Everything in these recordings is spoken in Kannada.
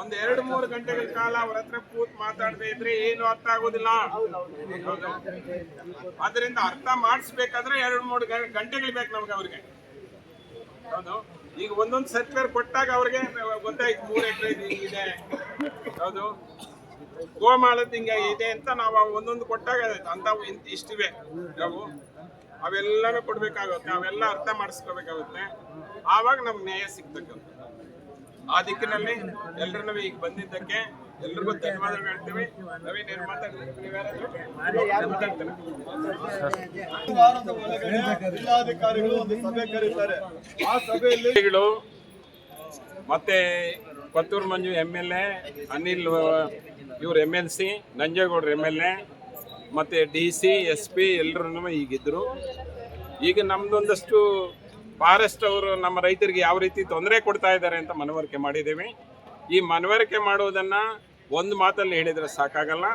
ಒಂದ್ ಎರಡು ಮೂರು ಗಂಟೆಗಳ ಕಾಲ ಅವ್ರ ಹತ್ರ ಕೂತ್ ಮಾತಾಡದೆ ಇದ್ರೆ ಏನು ಅರ್ಥ ಆಗೋದಿಲ್ಲ ಅದರಿಂದ ಅರ್ಥ ಮಾಡಿಸ್ಬೇಕಾದ್ರೆ ಎರಡು ಮೂರು ಗಂಟೆಗಳ ಗಂಟೆಗಳು ಬೇಕು ನಮ್ಗೆ ಅವ್ರಿಗೆ ಹೌದು ಈಗ ಒಂದೊಂದು ಸರ್ಕಾರ ಕೊಟ್ಟಾಗ ಅವ್ರಿಗೆ ಗೊತ್ತಾಯ್ತು ಮೂರು ಎಕರೆ ಇದೆ. ಹೌದು. ಗೋಮಾಳದ ಹಿಂಗೆ ಇದೆ ಅಂತ ನಾವು ಒಂದೊಂದು ಕೊಟ್ಟಾಗ ಅಂತ ಇಷ್ಟಿವೆ ನಾವು. ಅವೆಲ್ಲನೂ ಕೊಡ್ಬೇಕಾಗುತ್ತೆ ಅವೆಲ್ಲ ಅರ್ಥ ಮಾಡಿಸ್ಕೋಬೇಕಾಗುತ್ತೆ ಆವಾಗ ನಮ್ಗೆ ನ್ಯಾಯ ಸಿಗ್ತಕ್ಕಂಥ ಆ ದಿಕ್ಕಿನಲ್ಲಿ ಎಲ್ರನ್ನೂ ಈಗ ಬಂದಿದ್ದಕ್ಕೆ ಎಲ್ರಿಗೂ ಧನ್ಯವಾದಗಳು ಹೇಳ್ತೀವಿ. ನವೀನ್ ಏನ್ ಮಾತಾಡ್ತೀವಿ ಜಿಲ್ಲಾಧಿಕಾರಿಗಳು ಒಂದು ಸಭೆ ಕರೀತಾರೆ. ಆ ಸಭೆಯಲ್ಲಿ ಮತ್ತೆ Kothur Manju M L A, Anil, ಇವ್ರು ಎಂ ಎಲ್ ಸಿ, ನಂಜೇಗೌಡರು ಎಂ ಎಲ್ ಎ, ಮತ್ತು ಡಿ ಸಿ, ಎಸ್ ಪಿ ಎಲ್ಲರೂ ಈಗಿದ್ದರು ಈಗ ನಮ್ಮದೊಂದಷ್ಟು ಫಾರೆಸ್ಟ್ ಅವರು ನಮ್ಮ ರೈತರಿಗೆ ಯಾವ ರೀತಿ ತೊಂದರೆ ಕೊಡ್ತಾ ಇದ್ದಾರೆ ಅಂತ ಮನವರಿಕೆ ಮಾಡಿದ್ದೀವಿ. ಈ ಮನವರಿಕೆ ಮಾಡುವುದನ್ನು ಒಂದು ಮಾತಲ್ಲಿ ಹೇಳಿದರೆ ಸಾಕಾಗಲ್ಲ.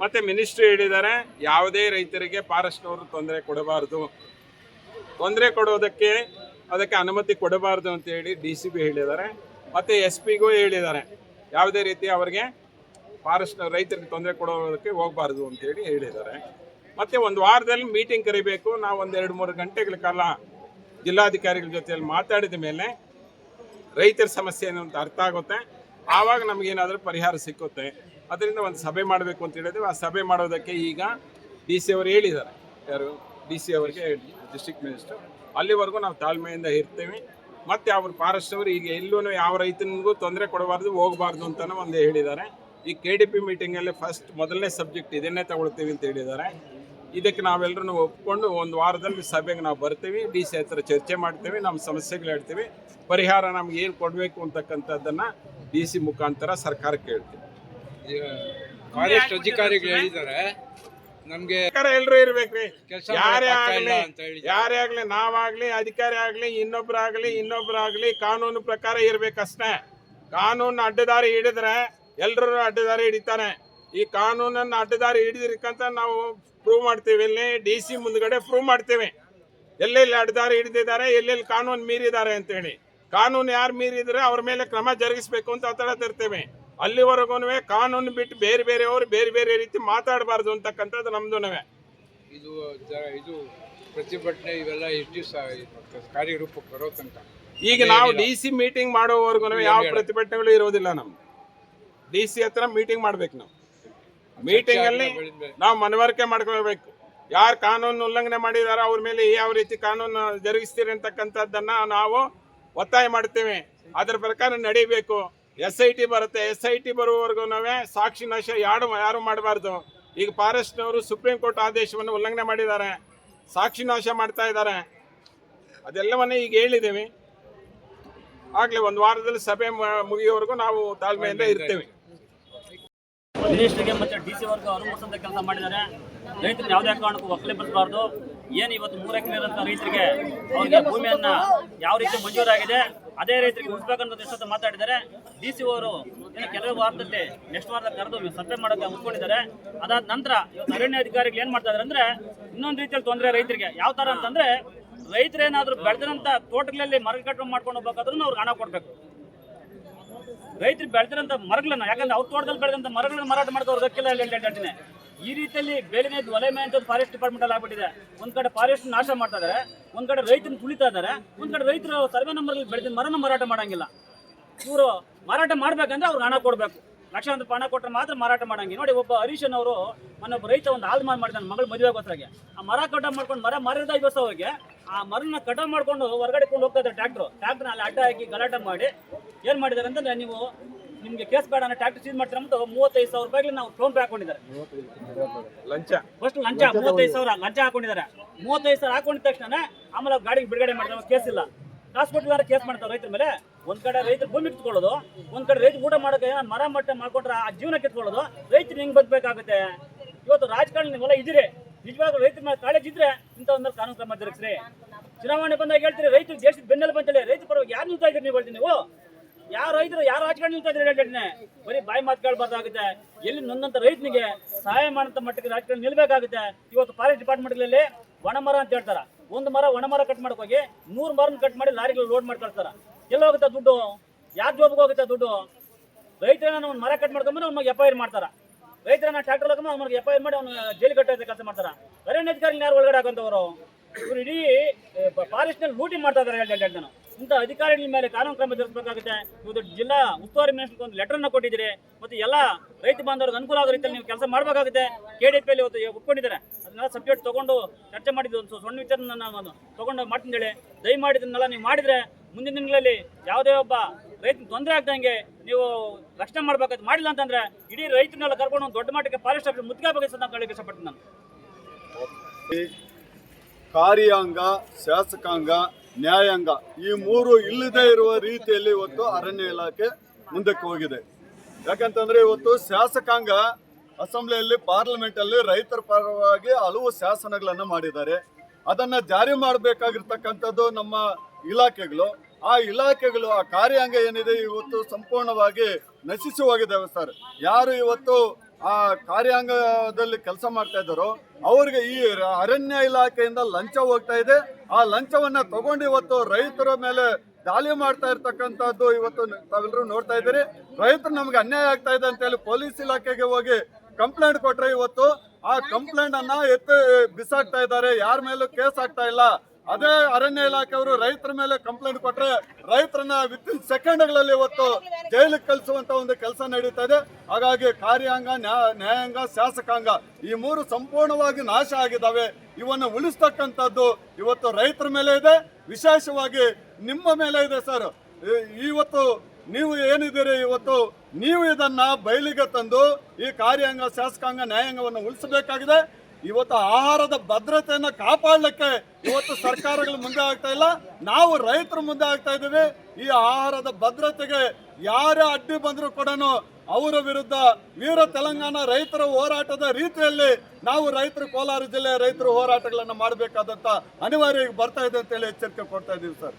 ಮತ್ತು ಮಿನಿಸ್ಟ್ರಿ ಹೇಳಿದ್ದಾರೆ, ಯಾವುದೇ ರೈತರಿಗೆ ಫಾರೆಸ್ಟ್ ಅವರು ತೊಂದರೆ ಕೊಡಬಾರ್ದು. ತೊಂದರೆ ಕೊಡೋದಕ್ಕೆ ಅದಕ್ಕೆ ಅನುಮತಿ ಕೊಡಬಾರ್ದು ಅಂತ ಹೇಳಿ ಡಿ ಸಿ ಬಿ ಹೇಳಿದ್ದಾರೆ. ಮತ್ತು ಎಸ್ ಪಿಗೂ ಹೇಳಿದ್ದಾರೆ. ಯಾವುದೇ ರೀತಿ ಅವರಿಗೆ ಫಾರೆಸ್ಟ್ ರೈತರಿಗೆ ತೊಂದರೆ ಕೊಡೋದಕ್ಕೆ ಹೋಗಬಾರ್ದು ಅಂತೇಳಿ ಹೇಳಿದ್ದಾರೆ. ಮತ್ತು ಒಂದು ವಾರದಲ್ಲಿ ಮೀಟಿಂಗ್ ಕರಿಬೇಕು. ನಾವು ಒಂದು ಎರಡು ಮೂರು ಗಂಟೆಗಳ ಕಾಲ ಜಿಲ್ಲಾಧಿಕಾರಿಗಳ ಜೊತೆಯಲ್ಲಿ ಮಾತಾಡಿದ ಮೇಲೆ ರೈತರ ಸಮಸ್ಯೆ ಏನು ಅಂತ ಅರ್ಥ ಆಗುತ್ತೆ. ಆವಾಗ ನಮಗೇನಾದರೂ ಪರಿಹಾರ ಸಿಕ್ಕುತ್ತೆ. ಅದರಿಂದ ಒಂದು ಸಭೆ ಮಾಡಬೇಕು ಅಂತ ಹೇಳಿದ್ವಿ ಆ ಸಭೆ ಮಾಡೋದಕ್ಕೆ ಈಗ ಡಿ ಸಿ ಅವರು ಹೇಳಿದ್ದಾರೆ. ಯಾರು? ಡಿ ಸಿ ಅವರಿಗೆ ಡಿಸ್ಟ್ರಿಕ್ಟ್ ಮಿನಿಸ್ಟರ್ ಅಲ್ಲಿವರೆಗೂ ನಾವು ತಾಳ್ಮೆಯಿಂದ ಇರ್ತೀವಿ. ಮತ್ತು ಅವ್ರ ಫಾರೆಸ್ಟ್ ಅವರು ಈಗ ಎಲ್ಲೂ ಯಾವ ರೈತನಿಗೂ ತೊಂದರೆ ಕೊಡಬಾರ್ದು, ಹೋಗಬಾರ್ದು ಅಂತಲೂ ಒಂದು ಹೇಳಿದ್ದಾರೆ. ಈ ಕೆ ಡಿ ಪಿ ಮೀಟಿಂಗಲ್ಲಿ ಫಸ್ಟ್ ಮೊದಲನೇ ಸಬ್ಜೆಕ್ಟ್ ಇದನ್ನೇ ತಗೊಳ್ತೀವಿ ಅಂತ ಹೇಳಿದ್ದಾರೆ. ಇದಕ್ಕೆ ನಾವೆಲ್ಲರೂ ಒಪ್ಪಿಕೊಂಡು ಒಂದು ವಾರದಲ್ಲಿ ಸಭೆಗೆ ನಾವು ಬರ್ತೀವಿ, ಡಿ ಸಿ ಹತ್ರ ಚರ್ಚೆ ಮಾಡ್ತೀವಿ, ನಮ್ಮ ಸಮಸ್ಯೆಗಳು ಹೇಳ್ತೀವಿ. ಪರಿಹಾರ ನಮ್ಗೆ ಏನು ಕೊಡಬೇಕು ಅಂತಕ್ಕಂಥದ್ದನ್ನು ಡಿ ಸಿ ಮುಖಾಂತರ ಸರ್ಕಾರಕ್ಕೆ ಹೇಳ್ತೀವಿ ಫಾರೆಸ್ಟ್ ಅಧಿಕಾರಿಗಳು ಹೇಳಿದ್ದಾರೆ ನಮ್ಗೆ ಎಲ್ಲರೂ ಇರ್ಬೇಕ್ರಿ. ಯಾರೇ ಆಗ್ಲಿ. ಯಾರೇ ಆಗ್ಲಿ ನಾವಾಗ್ಲಿ ಅಧಿಕಾರಿ ಆಗ್ಲಿ ಇನ್ನೊಬ್ರಾಗ್ಲಿ ಇನ್ನೊಬ್ರಾಗ್ಲಿ ಕಾನೂನು ಪ್ರಕಾರ ಇರ್ಬೇಕಷ್ಟೇ. ಕಾನೂನು ಅಡ್ಡದಾರಿ ಹಿಡಿದ್ರೆ ಎಲ್ಲರೂ ಅಡ್ಡದಾರಿ ಹಿಡಿತಾನೆ. ಈ ಕಾನೂನನ್ನು ಅಡ್ಡದಾರಿ ಹಿಡಿದಿರ್ಕಂತ ನಾವು ಪ್ರೂವ್ ಮಾಡ್ತೀವಿ. ಇಲ್ಲಿ ಡಿ ಸಿ ಮುಂದ್ಗಡೆ ಪ್ರೂವ್ ಮಾಡ್ತೀವಿ. ಎಲ್ಲೆಲ್ಲಿ ಅಡ್ಡದಾರಿ ಹಿಡಿದಿದ್ದಾರೆ ಎಲ್ಲೆಲ್ಲಿ ಕಾನೂನು ಮೀರಿದ್ದಾರೆ ಅಂತೇಳಿ ಕಾನೂನು ಯಾರು ಮೀರಿದ್ರೆ ಅವ್ರ ಮೇಲೆ ಕ್ರಮ ಜರುಗಿಸ್ಬೇಕು ಅಂತ ಒತ್ತಡ ತರ್ತೇವೆ. ಅಲ್ಲಿವರೆಗೂ ಕಾನೂನು ಬಿಟ್ಟು ಬೇರೆ ಬೇರೆಯವರು ಬೇರೆ ಬೇರೆ ರೀತಿ ಮಾತಾಡಬಾರ್ದು ಅಂತಕ್ಕಂಥದ್ದು ನಮ್ದು ಇದು ಇದು ಪ್ರತಿಭಟನೆ ಇವೆಲ್ಲ ಎಷ್ಟು ಕಾರ್ಯರೂಪಕ್ಕೆ ಬರೋ ತನಕ ಈಗ ನಾವು ಡಿ ಸಿ ಮೀಟಿಂಗ್ ಮಾಡೋವರೆಗೂ ಯಾವ ಪ್ರತಿಭಟನೆಗಳು ಇರೋದಿಲ್ಲ ನಮ್ದು ಡಿ ಸಿ ಹತ್ರ ಮೀಟಿಂಗ್ ಮಾಡ್ಬೇಕು ನಾವು. ಮೀಟಿಂಗ್ ಅಲ್ಲಿ ನಾವು ಮನವರಿಕೆ ಮಾಡ್ಕೊಳ್ಬೇಕು. ಯಾರು ಕಾನೂನು ಉಲ್ಲಂಘನೆ ಮಾಡಿದಾರೋ ಅವ್ರ ಮೇಲೆ ಯಾವ ರೀತಿ ಕಾನೂನು ಜರುಗಿಸ್ತೀರಿ ಅಂತಕ್ಕಂಥದ್ದನ್ನ ನಾವು ಒತ್ತಾಯ ಮಾಡ್ತೇವೆ. ಅದ್ರ ಪ್ರಕಾರ ನಡಿಬೇಕು. ಎಸ್ ಐ ಟಿ ಬರುತ್ತೆ ಎಸ್ ಐ ಟಿ ಬರುವವರೆಗೂ ನಾವೇ ಸಾಕ್ಷಿ ನಾಶ ಯಾರು ಯಾರು ಮಾಡಬಾರ್ದು. ಈಗ ಫಾರೆಸ್ಟ್ನವರು ಸುಪ್ರೀಂ ಕೋರ್ಟ್ ಆದೇಶವನ್ನು ಉಲ್ಲಂಘನೆ ಮಾಡಿದ್ದಾರೆ. ಸಾಕ್ಷಿ ನಾಶ ಮಾಡ್ತಾ ಇದ್ದಾರೆ. ಅದೆಲ್ಲವನ್ನೇ ಈಗ ಹೇಳಿದ್ದೀವಿ ಆಗಲೇ ಒಂದು ವಾರದಲ್ಲಿ ಸಭೆ ಮುಗಿಯುವವರೆಗೂ ಮುಗಿಯೋವರೆಗೂ ನಾವು ತಾಳ್ಮೆಯಿಂದ ಇರ್ತೇವೆ. ಮಿನಿಸ್ಟ್ರಿಗೆ ಮತ್ತೆ ಡಿ ಸಿ ವರ್ಗ ಕೆಲಸ ಮಾಡಿದ್ದಾರೆ. ರೈತರು ಯಾವುದೇ ಕಾರಣಕ್ಕೂ ಏನು ಇವತ್ತು ಮೂರಕ್ಕೆ ಎಕರೆ ರೈತರಿಗೆ ಅವರಿಗೆ ಭೂಮಿಯನ್ನ ಯಾವ ರೀತಿ ಮಂಜೂರಾಗಿದೆ? ಅದೇ ರೈತರಿಗೆ ಉಳಿಸ್ಬೇಕನ್ನೋದು ಎಷ್ಟೊತ್ತು ಮಾತಾಡಿದ್ದಾರೆ, ಡಿ ಸಿ ಅವರು ಇನ್ನು ಕೆಲವು ವಾರದಲ್ಲಿ ನೆಕ್ಸ್ಟ್ ವಾರದ ಕರೆದು ಸಭೆ ಮಾಡೋಕೆ ಮುಚ್ಕೊಂಡಿದ್ದಾರೆ ಅದಾದ ನಂತರ ಇವತ್ತು ಅರಣ್ಯ ಅಧಿಕಾರಿಗಳು ಏನು ಮಾಡ್ತಾ ಇದ್ದಾರೆ ಅಂದ್ರೆ, ಇನ್ನೊಂದು ರೀತಿಯಲ್ಲಿ ತೊಂದರೆ ರೈತರಿಗೆ. ಯಾವ ತರ ಅಂತಂದ್ರೆ ರೈತರೇನಾದ್ರೂ ಬೆಳೆದಂತ ತೋಟಗಳಲ್ಲಿ ಮರ ಕಟ್ಟು ಮಾಡ್ಕೊಂಡು ಹೋಗ್ಬೇಕಾದ್ರೂ ಅವ್ರಿಗೆ ಹಣ ಕೊಡಬೇಕು. ರೈತರು ಬೆಳೆದಿರೋಂಥ ಮರಗಳನ್ನ, ಯಾಕಂದ್ರೆ ಅವ್ರ ತೋಟದಲ್ಲಿ ಬೆಳೆದಂತ ಮರಗಳನ್ನ ಮಾರಾಟ ಮಾಡೋದು ಗೊತ್ತಿಲ್ಲ ಹೇಳ್ತೀನಿ ಈ ರೀತಿಯಲ್ಲಿ ಬೆಳೆನೇ ಒಲೆ ಮೇ ಅಂತ ಫಾರೆಸ್ಟ್ ಡಿಪಾರ್ಟ್ಮೆಂಟ್ ಅಲ್ಲಿ ಆಗ್ಬಿಟ್ಟಿದೆ. ಒಂದ್ ಕಡೆ ಫಾರೆಸ್ಟ್ ನಾಶ ಮಾಡ್ತಾ ಇದಾರೆ, ಒಂದ್ ಕಡೆ ರೈತನ ತುಳಿತಾ ಇದ್ದಾರೆ ಒಂದ್ ಕಡೆ ರೈತರು ಸರ್ವೆ ನಂಬರ್ ಬೆಳೆದ ಮರನ ಮಾರಾಟ ಮಾಡಂಗಿಲ್ಲ. ಇವರು ಮಾರಾಟ ಮಾಡ್ಬೇಕಂದ್ರೆ ಅವ್ರಿಗೆ ಹಣ ಕೊಡ್ಬೇಕು. ರೂಪಾಯಿ ಹಣ ಕೊಟ್ಟರೆ ಮಾತ್ರ ಮಾರಾಟ ಮಾಡಂಗಿಲ್ಲ. ನೋಡಿ, ಒಬ್ಬ ಹರೀಶನ್ ಅವರು ಮನೊಬ್ಬ ರೈತ ಒಂದು ಆಲ್ಮಾನ್ ಮಾಡಿದ ಮಗಳು ಆಗೋತ್ರಾಗೆ ಆ ಮರ ಕಟ್ಟ ಮಾಡ್ಕೊಂಡು ಮರ ಮಾರಿದ ವರ್ಷ ಅವ್ರಿಗೆ ಆ ಮರನ ಕಟಾವ್ ಮಾಡ್ಕೊಂಡು ಹೊರಗಡೆ ಕೊಂಡು ಹೋಗ್ತಾ ಇದ್ದಾರೆ ಟ್ರ್ಯಾಕ್ಟರ್ ಟ್ರ್ಯಾಕ್ಟರ್ ಅಲ್ಲಿ ಅಡ್ಡ ಹಾಕಿ ಗಲಾಟೆ ಮಾಡಿ ಏನ್ ಮಾಡಿದ್ದಾರೆ ಅಂತಂದ್ರೆ ನೀವು ನಿಮ್ಗೆ ಕೇಸ್ ಬೇಡ ಟ್ರ್ಯಾಕ್ಟರ್ ಸೀಸ್ ಮಾಡ್ತಾರೆ ಅಂತ ಮೂವತ್ತೈದು ಸಾವಿರ ರೂಪಾಯಿ ನಾವು ಫೋನ್ ಪೇ ಹಾಕೊಂಡಿದ್ದಾರೆ. ಲಂಚ. ಫಸ್ಟ್ ಲಂಚ ಮೂವತ್ತೈದು ಸಾವಿರ ಲಂಚ ಹಾಕೊಂಡಿದ್ದಾರೆ. ಮೂವತ್ತೈದು ಸಾವಿರ ಹಾಕೊಂಡಿದ ತಕ್ಷಣ ಆಮೇಲೆ ಗಾಡಿಗೆ ಬಿಡುಗಡೆ ಮಾಡ್ತಾರೆ ಕೇಸ್ ಇಲ್ಲ. ಕಾಸು ಕೊಟ್ಟಿದ್ದಾರೆ ಕೇಸ್ ಮಾಡ್ತಾರೆ ರೈತರ ಮೇಲೆ. ಒಂದ್ ಕಡೆ ರೈತರು ಭೂಮಿ ಕಿತ್ಕೊಳ್ಳೋದು ಒಂದ್ ಕಡೆ ರೈತರು ಊಟ ಮಾಡೋಕೆ ಏನೋ ಮರ ಮಟ್ಟ ಮಾಡ್ಕೊಂಡ್ರೆ ಆ ಜೀವನ ಕಿತ್ಕೊಳ್ಳೋದು ರೈತರು ಹೆಂಗ್ ಬದುಕಬೇಕಾಗುತ್ತೆ? ಇವತ್ತು ರಾಜಕಾರಣ ನೀವೆಲ್ಲ ಇದ್ದೀರಿ ನಿಜವಾಗ್ಲೂ ರೈತರ ಮೇಲೆ ಕಾಳಜಿ ಇದ್ರೆ ಇಂಥ ಒಂದು ಕಾನೂನು ಕ್ರಮ ಜರುಗಿಸ್ರಿ. ಚುನಾವಣೆ ಬಂದಾಗ ಹೇಳ್ತೀರಿ, ರೈತರು ದೇಶದ ಬೆನ್ನೆಲ್ಲ ಬಂತಲ್ಲ ರೈತ ಪರವಾಗಿ ಯಾರು ನಿಲ್ತಾ ಇದ್ರಿ ನೀವು ಹೇಳ್ತೀನಿ ನೀವು? ಯಾರು ರೈತರು, ಯಾರು ರಾಜಕಾರಣ ನಿಲ್ತಾ ಇದ್ರೆ ಹೇಳ್ತೀನಿ ಬರೀ ಬಾಯಿ ಮಾತುಗಳಾಗುತ್ತೆ ಎಲ್ಲಿ ನೊಂದಂತ ರೈತನಿಗೆ ಸಹಾಯ ಮಾಡಂತ ಮಟ್ಟಕ್ಕೆ ರಾಜಕಾರಣ ನಿಲ್ಬೇಕಾಗುತ್ತೆ. ಇವತ್ತು ಫಾರೆಸ್ಟ್ ಡಿಪಾರ್ಟ್ಮೆಂಟ್ಗಳಲ್ಲಿ ಒಣ ಮರ ಅಂತ ಹೇಳ್ತಾರ. ಒಂದು ಮರ ಒಣ ಮರ ಕಟ್ ಹೋಗಿ ನೂರು ಮರನ ಕಟ್ ಮಾಡಿ ಲಾರಿಗಳು ಲೋಡ್ ಮಾಡಿ ಕಳ್ತಾರ ಎಲ್ಲ ಹೋಗುತ್ತೆ ದುಡ್ಡು? ಯಾರ ಜಾಬ್ಗೆ ಹೋಗುತ್ತೆ ದುಡ್ಡು? ರೈತರ ಒಂದು ಮರ ಕಟ್ ಮಾಡ್ಕೊಂಬಂದ್ರೆ ಅವ್ನಿಗೆ ಎಫ್ ಐ ಮಾಡ್ತಾರ. ರೈತರನ್ನ ಟ್ರಾಕ್ಟರ್ ಹಾಕೊಂಡು ಅವ್ನಿಗೆ ಎಫ್ ಐ ಮಾಡಿ ಅವ್ನು ಜೈಲು ಕಟ್ಟೋ ಕೆಲಸ ಮಾಡ್ತಾರ. ಅರಣ್ಯಾಧಿಕಾರಿ ಯಾರು ಒಳಗಡೆ ಹಾಕಂತವರು ಇವರು ಇಡೀ ಫಾರೆಸ್ಟ್ನಲ್ಲಿ ಲೂಟಿ ಮಾಡ್ತಾ ಹೇಳ್ತಾ ನಾನು. ಇಂಥ ಅಧಿಕಾರಿಗಳ ಮೇಲೆ ಕಾನೂನು ಕ್ರಮ ಜರುಗಿಸಬೇಕಾಗುತ್ತೆ. ಇವತ್ತು ಜಿಲ್ಲಾ ಉಸ್ತುವಾರಿ ಮಿನಿಸ್ಟರ್ ಒಂದು ಲೆಟರ್ ಅನ್ನ ಕೊಟ್ಟಿದ್ದೀರಿ. ಮತ್ತೆ ಎಲ್ಲ ರೈತ ಬಾಂಧವರಿಗೆ ಅನುಕೂಲ ಆಗೋ ರೀತಿಯಲ್ಲಿ ನೀವು ಕೆಲಸ ಮಾಡಬೇಕಾಗುತ್ತೆ. ಕೆ ಡಿ ಪಿ ಅಲ್ಲಿ ಇವತ್ತು ಒಪ್ಕೊಂಡಿದ್ದಾರೆ. ಅದನ್ನೆಲ್ಲ ಸಬ್ಜೆಕ್ಟ್ ತಗೊಂಡು ಚರ್ಚೆ ಮಾಡಿದ್ದು ಒಂದು ಸಣ್ಣ ವಿಚಾರ ನಾನು ತಗೊಂಡು ಮಾಡ್ತೀನಿ ಹೇಳಿ. ದಯಮಾಡಿ ನೀವು ಮಾಡಿದ್ರೆ ಮುಂದಿನ ದಿನಗಳಲ್ಲಿ ಯಾವುದೇ ಒಬ್ಬ ರೈತ ತೊಂದರೆ ಆಗ್ದಂಗೆ ನೀವು ರಕ್ಷಣೆ ಮಾಡ್ಬೇಕಾದ್ರೆ ಮಾಡಿಲ್ಲ ಅಂತಂದ್ರೆ ಇಡೀ ರೈತನೆಲ್ಲ ಕರ್ಕೊಂಡು ಒಂದು ದೊಡ್ಡ ಮಟ್ಟಕ್ಕೆ ಫಾರೆಸ್ಟ್ ಆಫೀಸ್ ಮುದ್ಕಾಗಬೇಕು ಅಂತ ಹೇಳಕ್ಕೆ ಇಷ್ಟಪಡ್ತೀನಿ ನಾನು. ಕಾರ್ಯಾಂಗ, ಶಾಸಕಾಂಗ, ನ್ಯಾಯಾಂಗ ಈ ಮೂರು ಇಲ್ಲದೆ ಇರುವ ರೀತಿಯಲ್ಲಿ ಇವತ್ತು ಅರಣ್ಯ ಇಲಾಖೆ ಮುಂದಕ್ಕೆ ಹೋಗಿದೆ. ಯಾಕಂತಂದ್ರೆ ಇವತ್ತು ಶಾಸಕಾಂಗ ಅಸೆಂಬ್ಲಿಯಲ್ಲಿ ಪಾರ್ಲಿಮೆಂಟ್ ಅಲ್ಲಿ ರೈತರ ಪರವಾಗಿ ಹಲವು ಶಾಸನಗಳನ್ನು ಮಾಡಿದ್ದಾರೆ. ಅದನ್ನ ಜಾರಿ ಮಾಡಬೇಕಾಗಿರ್ತಕ್ಕಂಥದ್ದು ನಮ್ಮ ಇಲಾಖೆಗಳು. ಆ ಇಲಾಖೆಗಳು, ಆ ಕಾರ್ಯಾಂಗ ಏನಿದೆ ಇವತ್ತು ಸಂಪೂರ್ಣವಾಗಿ ನಶಿಸಿ ಹೋಗಿದ್ದಾವೆ ಸರ್. ಯಾರು ಇವತ್ತು ಆ ಕಾರ್ಯಾಂಗದಲ್ಲಿ ಕೆಲಸ ಮಾಡ್ತಾ ಇದ್ದಾರೋ, ಅವ್ರಿಗೆ ಈ ಅರಣ್ಯ ಇಲಾಖೆಯಿಂದ ಲಂಚ ಹೋಗ್ತಾ ಇದೆ. ಆ ಲಂಚವನ್ನ ತಗೊಂಡು ಇವತ್ತು ರೈತರ ಮೇಲೆ ದಾಳಿ ಮಾಡ್ತಾ ಇರ್ತಕ್ಕಂಥದ್ದು ಇವತ್ತು ತಾವೆಲ್ಲರೂ ನೋಡ್ತಾ ಇದ್ದೀರಿ. ರೈತರು ನಮ್ಗೆ ಅನ್ಯಾಯ ಆಗ್ತಾ ಇದೆ ಅಂತ ಹೇಳಿ ಪೊಲೀಸ್ ಇಲಾಖೆಗೆ ಹೋಗಿ ಕಂಪ್ಲೇಂಟ್ ಕೊಟ್ರೆ ಇವತ್ತು ಆ ಕಂಪ್ಲೇಂಟ್ ಅನ್ನ ಎತ್ತು ಬಿಸಾಕ್ತಾ ಇದ್ದಾರೆ. ಯಾರ ಮೇಲೂ ಕೇಸ್ ಆಗ್ತಾ ಇಲ್ಲ. ಅದೇ ಅರಣ್ಯ ಇಲಾಖೆಯವರು ರೈತರ ಮೇಲೆ ಕಂಪ್ಲೇಂಟ್ ಕೊಟ್ರೆ ರೈತರನ್ನ ವಿತ್ ಇನ್ ಸೆಕೆಂಡ್ಗಳಲ್ಲಿ ಇವತ್ತು ಜೈಲಿಗೆ ಕಳಿಸುವಂತ ಒಂದು ಕೆಲಸ ನಡೀತಾ ಇದೆ. ಹಾಗಾಗಿ ಕಾರ್ಯಾಂಗ, ನ್ಯಾ- ನ್ಯಾಯಾಂಗ, ಶಾಸಕಾಂಗ ಈ ಮೂರು ಸಂಪೂರ್ಣವಾಗಿ ನಾಶ ಆಗಿದ್ದಾವೆ. ಇವನ್ನು ಉಳಿಸ್ತಕ್ಕಂಥದ್ದು ಇವತ್ತು ರೈತರ ಮೇಲೆ ಇದೆ. ವಿಶೇಷವಾಗಿ ನಿಮ್ಮ ಮೇಲೆ ಇದೆ ಸರ್ ಇವತ್ತು ನೀವು ಏನಿದ್ದೀರಿ? ಇವತ್ತು ನೀವು ಇದನ್ನ ಬಯಲಿಗೆ ತಂದು ಈ ಕಾರ್ಯಾಂಗ, ಶಾಸಕಾಂಗ, ನ್ಯಾಯಾಂಗವನ್ನು ಉಳಿಸಬೇಕಾಗಿದೆ. ಇವತ್ತು ಆಹಾರದ ಭದ್ರತೆಯನ್ನು ಕಾಪಾಡಲಿಕ್ಕೆ ಇವತ್ತು ಸರ್ಕಾರಗಳು ಮುಂದೆ ಆಗ್ತಾ ಇಲ್ಲ. ನಾವು ರೈತರು ಮುಂದೆ ಆಗ್ತಾ ಇದ್ದೀವಿ. ಈ ಆಹಾರದ ಭದ್ರತೆಗೆ ಯಾರೇ ಅಡ್ಡಿ ಬಂದರೂ ಕೂಡ ಅವರ ವಿರುದ್ಧ ವೀರ ತೆಲಂಗಾಣ ರೈತರ ಹೋರಾಟದ ರೀತಿಯಲ್ಲಿ ನಾವು ರೈತರು ಕೋಲಾರ ಜಿಲ್ಲೆಯ ರೈತರು ಹೋರಾಟಗಳನ್ನು ಮಾಡಬೇಕಾದಂತ ಅನಿವಾರ್ಯ ಬರ್ತಾ ಇದೆ ಅಂತೇಳಿ ಎಚ್ಚರಿಕೆ ಕೊಡ್ತಾ ಇದ್ದೀವಿ ಸರ್.